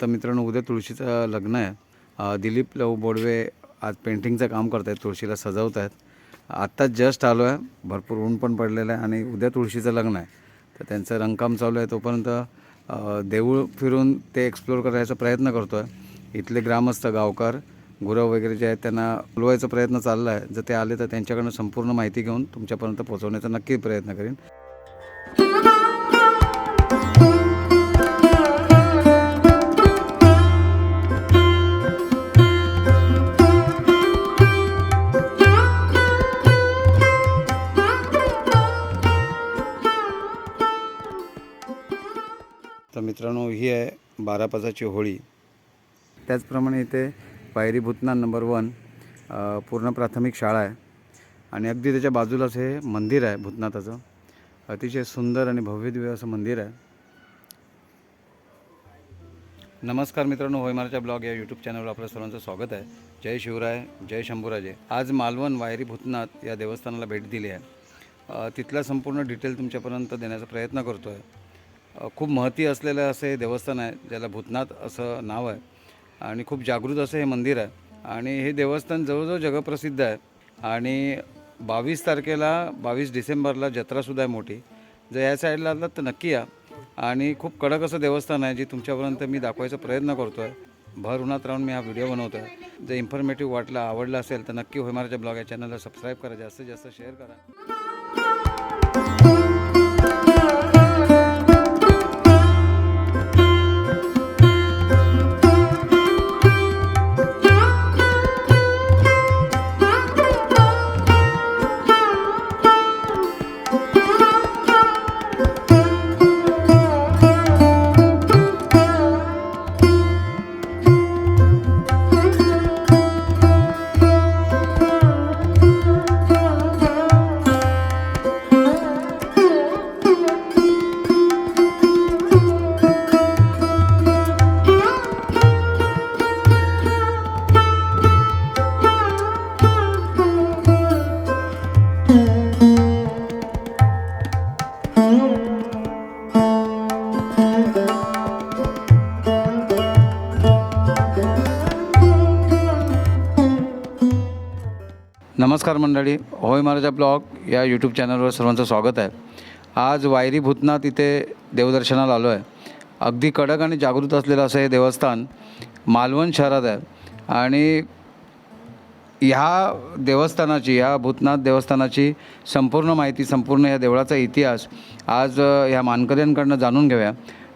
आता मित्रांनो उद्या तुळशीचं लग्न आहे. दिलीप लव बोडवे आज पेंटिंगचं काम करत आहेत तुळशीला सजवत आहेत आत्ताच जस्ट आलो आहे भरपूर ऊन पण पडलेलं आहे आणि उद्या तुळशीचं लग्न आहे. तर त्यांचं रंगकाम चालू आहे तोपर्यंत देऊळ फिरून ते एक्सप्लोर करायचा प्रयत्न करतो आहे इथले ग्रामस्थ गावकार गुरव वगैरे जे आहेत त्यांना बोलवायचा प्रयत्न चालला आहे. जर ते आले तर त्यांच्याकडनं संपूर्ण माहिती घेऊन तुमच्यापर्यंत पोहोचवण्याचा नक्की प्रयत्न करेन. मित्रांनो ही आहे बारापासाची होळी. त्याचप्रमाणे इथे पायरी भूतनाथ नंबर वन पूर्ण प्राथमिक शाळा आहे. आणि अगदी त्याच्या बाजूलाच हे मंदिर आहे भूतनाथाचं. अतिशय सुंदर आणि भव्यदिव्य असं मंदिर आहे. नमस्कार मित्रांनो होयमारच्या ब्लॉग या यूट्यूब चॅनलवर आपल्या सर्वांचं स्वागत आहे. जय शिवराय जय शंभूराजे. आज मालवण वायरी भूतनाथ या देवस्थानाला भेट दिली आहे. तिथला संपूर्ण डिटेल तुमच्यापर्यंत देण्याचा प्रयत्न करतो आहे खूप महती असलेलं असं हे देवस्थान आहे ज्याला भूतनाथ असं नाव आहे. आणि खूप जागृत असं हे मंदिर आहे. आणि हे देवस्थान जवळजवळ जगप्रसिद्ध आहे. आणि बावीस तारखेला बावीस डिसेंबरला जत्रासुद्धा आहे मोठी. जर या साईडला आलात तर नक्की या. आणि खूप कडक असं देवस्थान आहे जे तुमच्यापर्यंत मी दाखवायचा प्रयत्न करतो आहे भर उन्हात राहून मी हा व्हिडिओ बनवतो आहे जर इन्फॉर्मेटिव्ह वाटला आवडला असेल तर नक्की होय माझ्या ब्लॉग या चॅनलला सबस्क्राईब करा. जास्तीत जास्त शेअर करा. नमस्कार मंडळी होय महाराजा ब्लॉग या यूट्यूब चॅनलवर सर्वांचं स्वागत आहे. आज वायरी भूतनाथ इथे देवदर्शनाला आलो आहे अगदी कडक आणि जागृत असलेलं असं हे देवस्थान मालवण शहरात आहे. आणि ह्या देवस्थानाची ह्या भूतनाथ देवस्थानाची संपूर्ण माहिती संपूर्ण या देवळाचा इतिहास आज ह्या मानकऱ्यांकडनं जाणून घेऊया.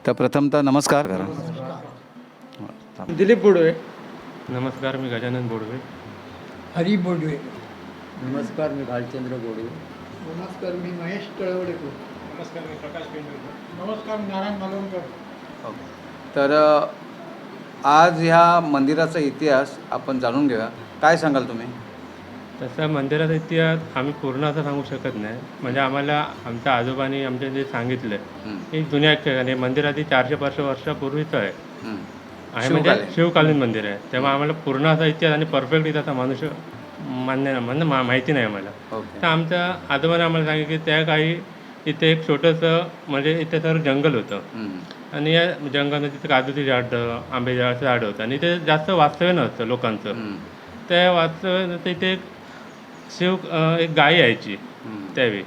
तर प्रथमतः नमस्कार. करा दिलीप बोडवे. नमस्कार मी गजानन बोडवे. हरी बोडवे. नमस्कार मी भालचंद्र गोडे नमस्कार मी महेश तळवडेकर. नमस्कार मी प्रकाश नमस्कार नारायण मालवणकर. तर आज ह्या मंदिराचा इतिहास आपण जाणून घेऊया. काय सांगाल तुम्ही? तसं मंदिराचा इतिहास आम्ही पूर्ण असं सांगू शकत नाही. म्हणजे आम्हाला आमच्या आजोबांनी आमच्या जे सांगितलं हं, जुन्या आणि मंदिर आधी चारशे पाचशे वर्षापूर्वीचं आहे. आहे म्हणजे शिवकालीन. मंदिर आहे. तेव्हा आम्हाला पूर्ण असा इतिहास आणि परफेक्ट इतिहास मनुष्य मान्य नाही म्हणजे माहिती नाही आम्हाला. तर आमच्या आजोबाने आम्हाला सांगितलं की त्या काळी इथे एक छोटंसं म्हणजे इथे तर जंगल होतं. आणि या जंगलामध्ये तिथे काजूची झाडं आंबे झाडाचं झाड होतं. आणि ते जास्त वास्तव्य नसतं लोकांचं. त्या वास्तव्य तिथे एक शिव एक गाय यायची त्यावेळी.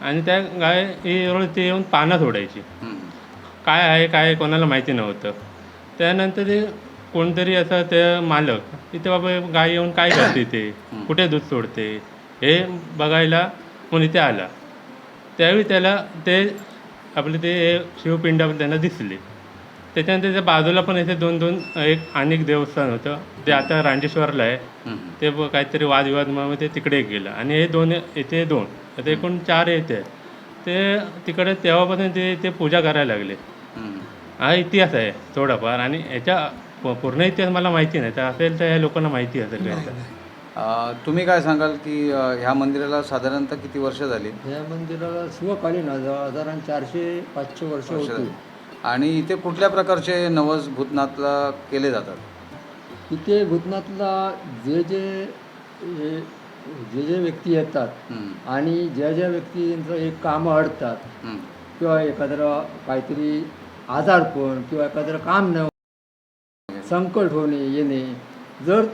आणि त्या गाय ही रोज ते येऊन पानं सोडायची काय आहे काय आहे कोणाला माहिती नव्हतं. त्यानंतर ते कोणतरी असं ते मालक तिथे बाबा गाय येऊन काय करते ते? कुठे दूध सोडते? हे बघायला म्हणून इथे आला. त्यावेळी त्याला ते आपले ते शिवपिंड त्यांना दिसले. त्याच्यानंतर त्याच्या बाजूला पण इथे दोन दोन एक अनेक देवस्थान होतं. ते आता रांजेश्वरला आहे. हं, ते ब- काहीतरी वादविवादमुळे ते तिकडे गेलं. आणि हे दोन इथे दोन. आता एकूण चार येते ते तिकडे तेव्हापासून ते ते पूजा करायला लागले. हं. इतिहास आहे थोडाफार. आणि याच्या प- पूर्ण इतिहास मला माहिती नाही. तर असेल तर या लोकांना माहिती असेल. काय तर. अ, तुम्ही काय सांगाल की अ, ह्या मंदिराला साधारणतः किती वर्ष झाली? या मंदिराला शिवकालीन साधारण चारशे पाचशे वर्ष होती. आणि इथे कुठल्या प्रकारचे नवस भूतनाथला केले जातात? तिथे भूतनाथला जे जे जे- जे व्यक्ती येतात आणि ज्या ज्या व्यक्तींचं एक कामं अडतात किंवा एखादं काहीतरी आजारपण किंवा एखादं काम न संकट होणे येणे जर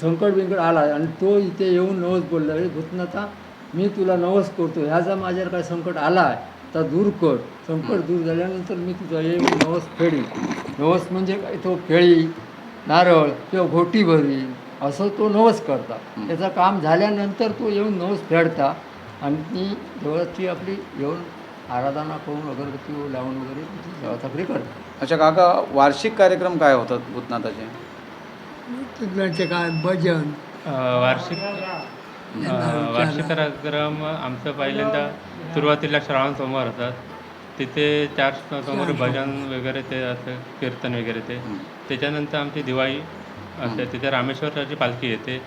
संकट बिंकट आला आणि तो इथे येऊन नवस बोलला भूतनाथा मी तुला नवस करतो ह्याचा माझ्यावर काय संकट आला आहे तर दूर कर. संकट दूर झाल्यानंतर मी तुझा येऊन नवस फेडी नवस म्हणजे काय? तो केळी नारळ किंवा घोटी भरी असं तो नवस करता. त्याचं काम झाल्यानंतर तो येऊन नवस फेडता. आणि ती देवळाची आपली येऊन आराधना करून अगरबत्ती लावून वगैरे तिची सेवा चाकरी करतात अच्छा काका वार्षिक कार्यक्रम काय होतात भूतनाथाचे? तिथल्याचे काय? भजन. वार्षिक वार्षिक कार्यक्रम आमचं पहिल्यांदा सुरुवातीला श्रावण सोमवार होतात. तिथे चार सोमवार भजन वगैरे ते असं कीर्तन वगैरे ते. त्याच्यानंतर आमची दिवाळी असते. तिथे रामेश्वराची पालखी येते.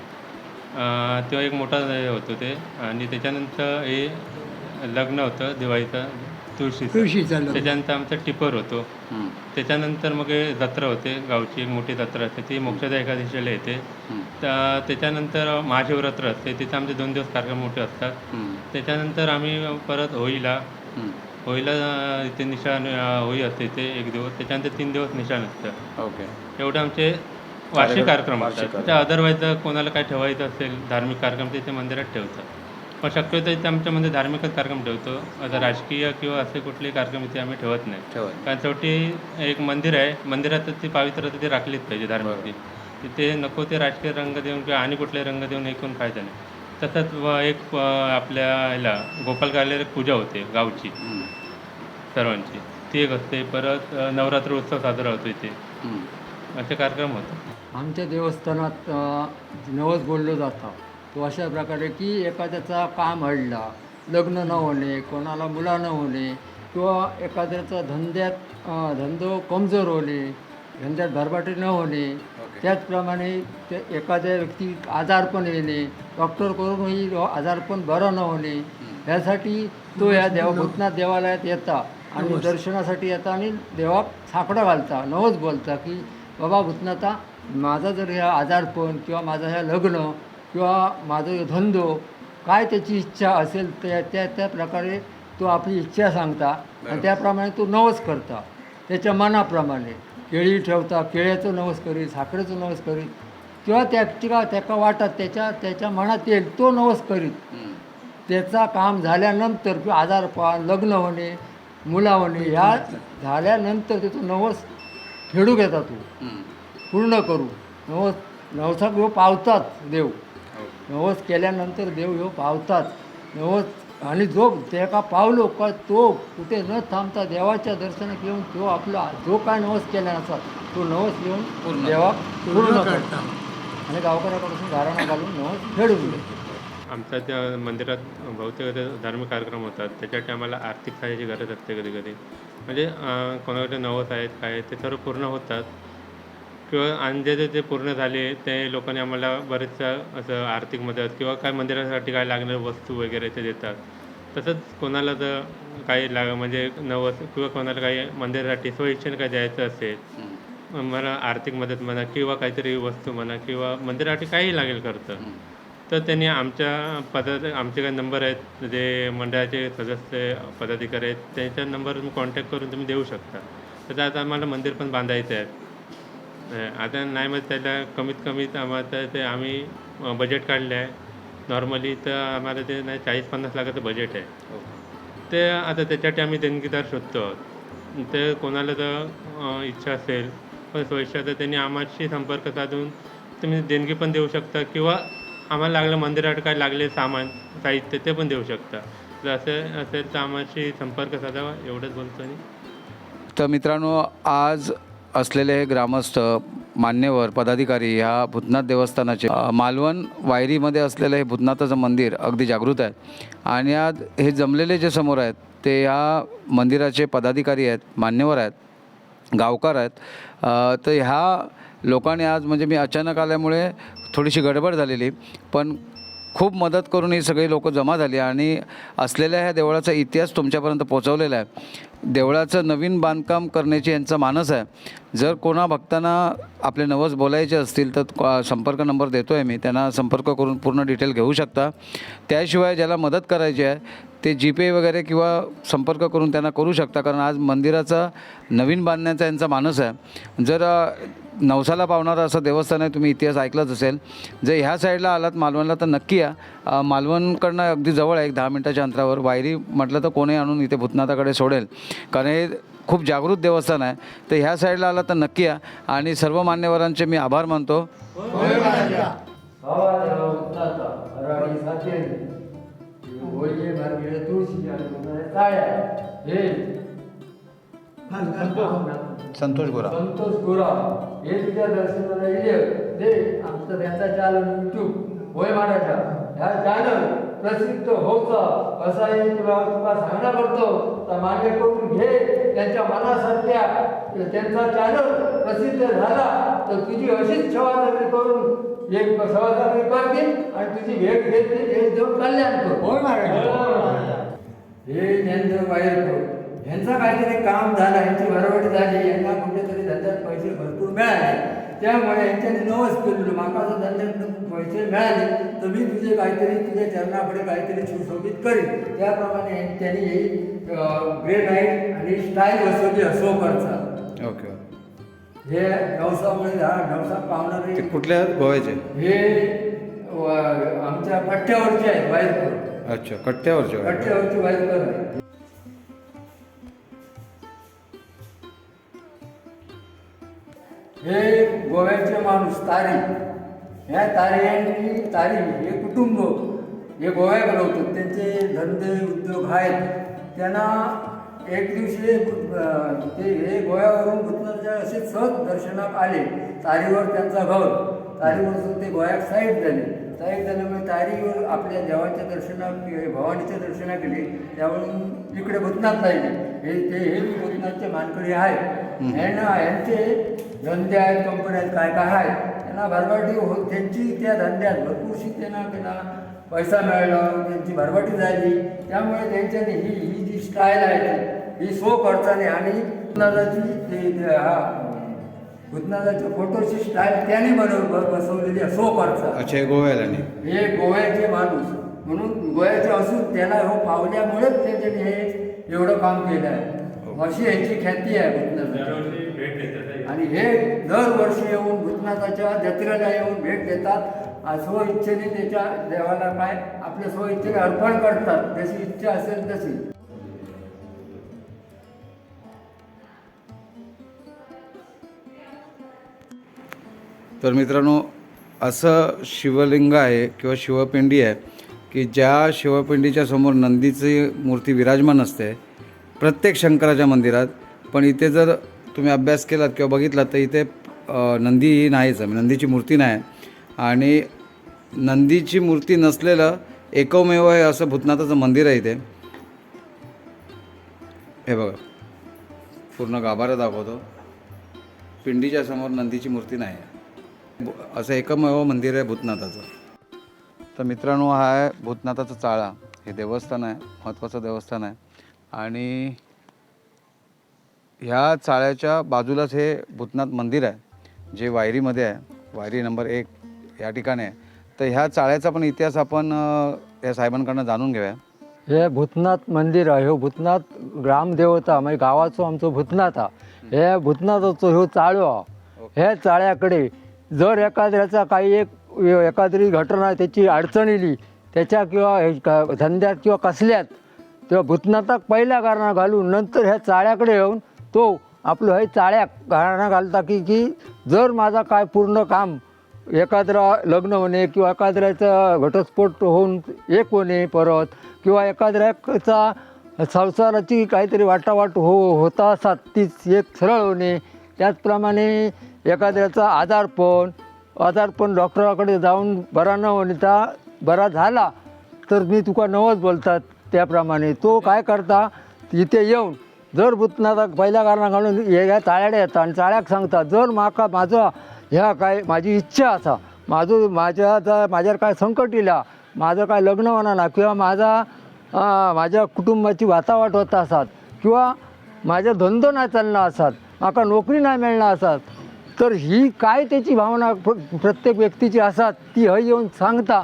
तेव्हा एक मोठा होतो ते. आणि त्याच्यानंतर हे लग्न होतं दिवाळीचं. तुळशीचं तुळशीचं लग्न. त्याच्यानंतर आमचं टिपर होतो. हम्म, त्याच्यानंतर मग हे जत्रा होते गावची एक मोठी जत्रा असते ती मोक्षदा एकादशीला येते. हम्म, तर त्याच्यानंतर महाशिवरात्र असते तिथे आमचे दोन दिवस कार्यक्रम मोठे असतात. हम्म, त्याच्यानंतर आम्ही परत होळीला हम्म. होळीला अं, इथे निशाण अं, होळी असते इथे एक दिवस त्याच्यानंतर तीन दिवस निशाण असतं. ओके. एवढे आमचे वार्षिक कार्यक्रम वार्षिक असतात त्या अदरवाईज कोणाला काय ठेवायचं असेल धार्मिक कार्यक्रम ते मंदिरात ठेवतात. पण शक्यतो इथे आमच्यामध्ये धार्मिकच कार्यक्रम ठेवतो. आता राजकीय किंवा असे कुठलेही कार्यक्रम इथे आम्ही ठेवत नाही. ठेवा कारण शेवटी एक मंदिर आहे. मंदिरात ती पावित्रता ती राखलीच पाहिजे धार्मिक तिथे नको ते राजकीय रंग देऊन किंवा आणि कुठले रंग देऊन ऐकून फायदा नाही. तसंच व एक आपल्या ह्याला गोपाल कार्यालय पूजा होते गावची. सर्वांची. ती एक असते. परत नवरात्र उत्सव साजरा होतो इथे. असे कार्यक्रम होतात. आमच्या देवस्थानात नवस बोललं जातं. तो अशा प्रकारे की एखाद्याचा काम हडला लग्न न होणे कोणाला मुला न होणे किंवा एखाद्याचा धंद्यात धंदो कमजोर होणे धंद्यात भरभाटी न होणे त्याचप्रमाणे ते एखाद्या व्यक्ती आजारपण येणे डॉक्टर करूनही आजारपण बरं न होणे यासाठी तो या देव भूतनाथ देवालयात येता आणि दर्शनासाठी येता आणि देवात साकडं घालता नवस बोलता की बाबा भूतनाथा माझा जर ह्या आजारपण किंवा माझं ह्या लग्न किंवा माझं धंदो काय त्याची इच्छा असेल त्या त्या त्या प्रकारे तो आपली इच्छा सांगता आणि त्याप्रमाणे तो नवस करता त्याच्या मनाप्रमाणे केळी ठेवता केळ्याचं नवस करीत साखरेचं नवस करीत किंवा त्याच्या त्याका वाटत त्याच्या त्याच्या मनात येईल तो नवस करीत. त्याचा काम झाल्यानंतर किंवा आजारपण लग्न होणे मुला होणे ह्या झाल्यानंतर त्याचं नवस फेडू घेता तू. पूर्ण करू नवस नवसा पावतात देव. नवस केल्यानंतर देव ह्यो पावतात. नवस आणि जो त्या पावलो का तो कुठे न थांबता देवाच्या दर्शनात येऊन तो आपला जो काय नवस केला नसतात तो नवस येऊन पूर्ण. देवा पूर्ण करतो. आणि गावकऱ्याकडून घराणा घालून नवस फेडून देतो. आमच्या त्या मंदिरात बहुतेक असे धार्मिक कार्यक्रम होतात. त्याच्यासाठी आम्हाला आर्थिक सहाय्याची गरज असते कधी कधी. म्हणजे कोणाकडे नवस आहेत काय आहेत ते सर्व पूर्ण होतात. किंवा आणि जे जे- जे पूर्ण झाले ते लोकांनी आम्हाला बरेचसा असं आर्थिक मदत किंवा काय मंदिरासाठी काय लागणारे वस्तू वगैरे ते देतात. तसंच कोणाला जर काही लाग म्हणजे नवस किंवा कोणाला काही मंदिरासाठी स्वइच्छेने काही द्यायचं असेल. मला आर्थिक मदत म्हणा किंवा काहीतरी वस्तू म्हणा किंवा मंदिरासाठी काही लागेल खर्च तर त्यांनी आमच्या पदार्थ आमचे काही नंबर आहेत जे मंडळाचे सदस्य पदाधिकारी आहेत त्यांच्या नंबरवर तुम्ही कॉन्टॅक्ट करून तुम्ही देऊ शकता. तर आता आम्हाला मंदिर पण बांधायचं आहे. आता नाही मग त्याला कमीत कमीत आम्हाला ते आम्ही बजेट काढले आहे नॉर्मली तर आम्हाला ते नाही चाळीस पन्नास लाखाचं बजेट आहे. ते आता त्याच्यासाठी आम्ही देणगीदार शोधतो. आहोत ते कोणाला जर अं, इच्छा असेल पण सोयीच्या तर त्यांनी आम्हाशी संपर्क साधून तुम्ही देणगी पण देऊ शकता किंवा आम्हाला लागलं मंदिरात काय लागले सामान साहित्य ते पण देऊ शकता. जर असं असेल तर आम्हाशी संपर्क साधावा एवढंच बोलतो आणि तर मित्रांनो आज असलेले हे ग्रामस्थ मान्यवर पदाधिकारी ह्या भूतनाथ देवस्थानाचे मालवण वायरीमध्ये असलेलं हे भूतनाथाचं मंदिर अगदी जागृत आहे. आणि आज हे जमलेले जे समोर आहेत ते ह्या मंदिराचे पदाधिकारी आहेत मान्यवर आहेत गावकार आहेत. तर ह्या लोकांनी आज म्हणजे मी अचानक आल्यामुळे थोडीशी गडबड झालेली. पण खूप मदत करून ही सगळी लोकं जमा झाली आणि असलेल्या ह्या देवळाचा इतिहास तुमच्यापर्यंत पोचवलेला आहे. देवळाचं नवीन बांधकाम करण्याची यांचा मानस आहे. जर कोणा भक्तांना आपले नवस बोलायचे असतील तर संपर्क नंबर देतो आहे मी. त्यांना संपर्क करून पूर्ण डिटेल घेऊ शकता. त्याशिवाय ज्याला मदत करायची आहे ते जीपे वगैरे किंवा संपर्क करून त्यांना करू शकता कारण आज मंदिराचा नवीन बांधण्याचा यांचा मानस आहे. जर नवसाला पावणारं असं देवस्थान आहे तुम्ही इतिहास ऐकलाच असेल. जर ह्या साईडला आलात मालवणला तर नक्की या. मालवणकडनं अगदी जवळ आहे एक दहा मिनटाच्या अंतरावर. वायरी म्हटलं तर कोणी आणून इथे भूतनाथाकडे सोडेल. कारण हे खूप जागृत देवस्थान आहे. तर ह्या साईडला आला तर नक्की या. आणि सर्व मान्यवरांचे मी आभार मानतो. हो, हो, हो. संतोष गोरा. संतोष गोरा. हे तुझ्या दर्शनाला येईल दे आमचं त्यांचा चॅनल युट्यूब होय मराठा ह्या चॅनल प्रसिद्ध होता असा हे तुला तुला सांगणं करतो. तर माझ्याकडून घे. त्यांच्या मनासारख्या. त्यांचा चॅनल प्रसिद्ध झाला. तर तुझी अशीच सेवाचाकरी करून एक सेवाचाकरी करतील आणि तुझी भेट घेतील हे देऊन कल्याण कर. होय महाराज. हे ज्ञानदेव बाहेर ह्यांचं काहीतरी काम झालं ह्यांची भरवट झाली यांना कुठेतरी धंद्यात पैसे भरपूर मिळाले. त्यामुळे यांच्यानी नवस केलेलं माका जर धंद्यात पैसे मिळाले. तर मी तुझे काहीतरी तुझ्या चरणाकडे काहीतरी सुशोभित करेन. त्याप्रमाणे त्यांनी ही ग्रे नाईट आणि स्टाईल बसवली असो करचा ओके हे नवसामुळे नवसा पावणारे कुठल्या गोव्याचे? हे आमच्या पट्ट्यावरचे आहेत वाईट अच्छा कट्ट्यावरचे. कट्ट्यावरची आहे हे गोव्याचे माणूस तारी. ह्या तारी तारी हे कुटुंब हे गोव्याकडे होतं. त्यांचे धंदे उद्योग आहेत. त्यांना एक दिवशी ते हे गोव्यावरून भूतनाथच्या असे सहज दर्शनात आले. तारीवर त्यांचा घर तारीवरून ते गोव्यात साईड झाले. साईड झाल्यामुळे तारीवर आपल्या देवाच्या दर्शनात भवानीच्या दर्शनात गेले. त्यावरून इकडे भूतनाथ राहिले. हे ते हे भूतनाथचे मानकरी आहेत. ह्यांना यांचे धंदे आहेत कंपन्या आहेत काय काय आहेत. त्यांना भरभराटी हो त्यांची त्या धंद्यात भरपूरशी त्यांना त्यांना पैसा मिळाला त्यांची भरभराटी झाली. त्यामुळे त्यांच्यानी ही ही जी स्टाईल आहे ही सो खर्चाने आणि भूतनाथाची हा भूतनाथाच्या फोटोची स्टाईल त्याने बनव बसवलेली आहे. सो खर्चा अच्छा हे गोव्याला नाही हे गोव्याचे माणूस. म्हणून गोव्याचे असून त्याला हो पावल्यामुळेच त्याच्याने हे एवढं काम केलं आहे. अशी यांची ख्याती आहे भूतनाथाची. देतात आणि हे दरवर्षी येऊन भूतनाथाच्या जत्रेला येऊन भेट देतात. स्वइच्छेने त्याच्या देवाला काय आपल्या स्वइच्छेने अर्पण करतात. जशी इच्छा असेल तशी. तर मित्रांनो असं शिवलिंग आहे किंवा शिवपिंडी आहे की ज्या शिवपिंडीच्या समोर नंदीची मूर्ती विराजमान असते प्रत्येक शंकराच्या मंदिरात पण इथे जर तुम्ही अभ्यास केलात किंवा बघितलात तर इथे नंदी ही नाहीच आहे नंदीची मूर्ती नाही. आणि नंदीची मूर्ती नसलेलं एकमेव आहे असं भूतनाथाचं मंदिर आहे इथे. हे बघा पूर्ण गाभारा दाखवतो. पिंडीच्या समोर नंदीची मूर्ती नाही आहे. असं एकमेव मंदिर आहे भूतनाथाचं. तर मित्रांनो हा आहे भूतनाथाचा चाळा. हे देवस्थान आहे महत्त्वाचं देवस्थान आहे. आणि ह्या चाळ्याच्या बाजूलाच हे भूतनाथ मंदिर आहे जे वायरीमध्ये आहे. वायरी नंबर एक या ठिकाणी आहे. तर ह्या चाळ्याचा पण इतिहास आपण या साहेबांकडनं जाणून घेऊया. हे भूतनाथ मंदिर आहे. हो भूतनाथ ग्रामदेवता म्हणजे गावाचो आमचो भूतनाथ हा. हे भूतनाथाचो ह्यो चाळो हे. चाळ्याकडे जर एखाद्याचा काही एक एखादी घटना त्याची अडचण येली त्याच्या किंवा हे धंद्यात किंवा कसल्यात तेव्हा भूतनाथाक पहिल्या कारणां घालून नंतर ह्या चाळ्याकडे येऊन तो आपलं हे चाळ्या कारणां घालता की की जर माझा काय पूर्ण काम एखाद्या लग्न होणे किंवा एखाद्याचा घटस्फोट होऊन एक होणे परत किंवा एखाद्याचा संसाराची काहीतरी वाटावाट हो होता असतात तीच एक सरळ होणे. त्याचप्रमाणे एखाद्याचा आजारपण आजारपण डॉक्टराकडे जाऊन बरा न होता बरा झाला तर मी तुका नवस बोलतात त्याप्रमाणे. तो काय करता इथे येऊन जर भूतनाथा पहिल्या कारणा घालून हे ह्या चाळ्याडे येता आणि चाळ्याक सांगता जर म्हाका माझा ह्या काय माझी इच्छा असा माझं माझ्या जर माझ्यावर काय संकट इला माझं काय लग्न होणार ना किंवा माझा माझ्या कुटुंबाची वातावाट होता असतात किंवा माझा धंदो नाही चालना असतात म्हाका नोकरी नाही मिळणार असतात तर ही काय त्याची भावना प्र- प्रत्येक व्यक्तीची असतात ती हय येऊन सांगता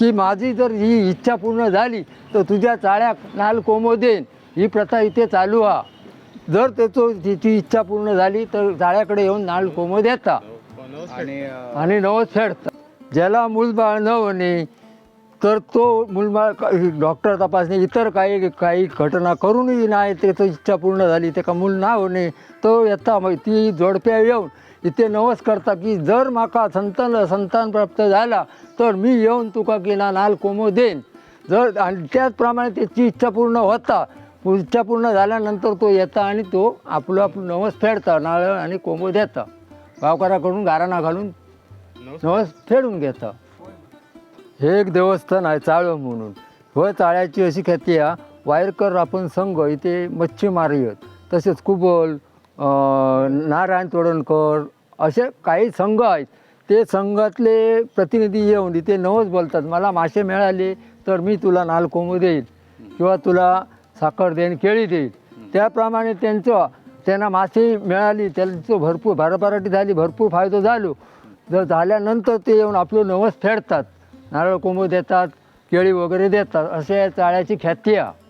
की माझी जर ही इच्छा पूर्ण झाली तर तुझ्या चाळ्या नाल कोंबो देईन ही प्रथा इथे चालू हा. जर त्याचं तिची इच्छा पूर्ण झाली तर जाळ्याकडे येऊन नाळ कोंबो देता. आणि नवस फेडता. ज्याला मूलबाळ न होणे तर तो मूलबाळ डॉक्टर तपासणी इतर काही काही घटना करूनही नाही त्याचं इच्छा पूर्ण झाली त्याका मूल ना होणे तो येता मग ती जोडप्या येऊन इथे नवस करता की जर माका संतान संतान प्राप्त झाला तर मी येऊन तुका की ना नाल कोंबो देईन. जर आणि त्याचप्रमाणे त्याची इच्छा पूर्ण होता इच्छा पूर्ण झाल्यानंतर तो येता आणि तो आपलं आपलं नवस फेडता नारळ आणि कोंबो देता. गावकऱ्याकडून गाराणा घालून नवस फेडून घेता. हे एक देवस्थान आहे चाळं म्हणून. व चाळ्याची अशी ख्याती आहे वायरकर आपण संघ इथे मच्छीमारी आहेत तसेच कुबल नारायण तोडणकर असे काही संघ आहेत. ते संघातले प्रतिनिधी येऊन इथे नवस बोलतात मला मासे मिळाले तर मी तुला नाल देईल किंवा तुला साखर देईन केळी देईल त्याप्रमाणे त्यांचं त्यांना मासे मिळाली त्यांचं भरपूर भरभराटी झाली भरपूर फायदा झालो. जर झाल्यानंतर ते येऊन आपलं नवस फेडतात. नारळ कोंबू देतात केळी वगैरे देतात असे या चाळ्याची ख्याती आहे.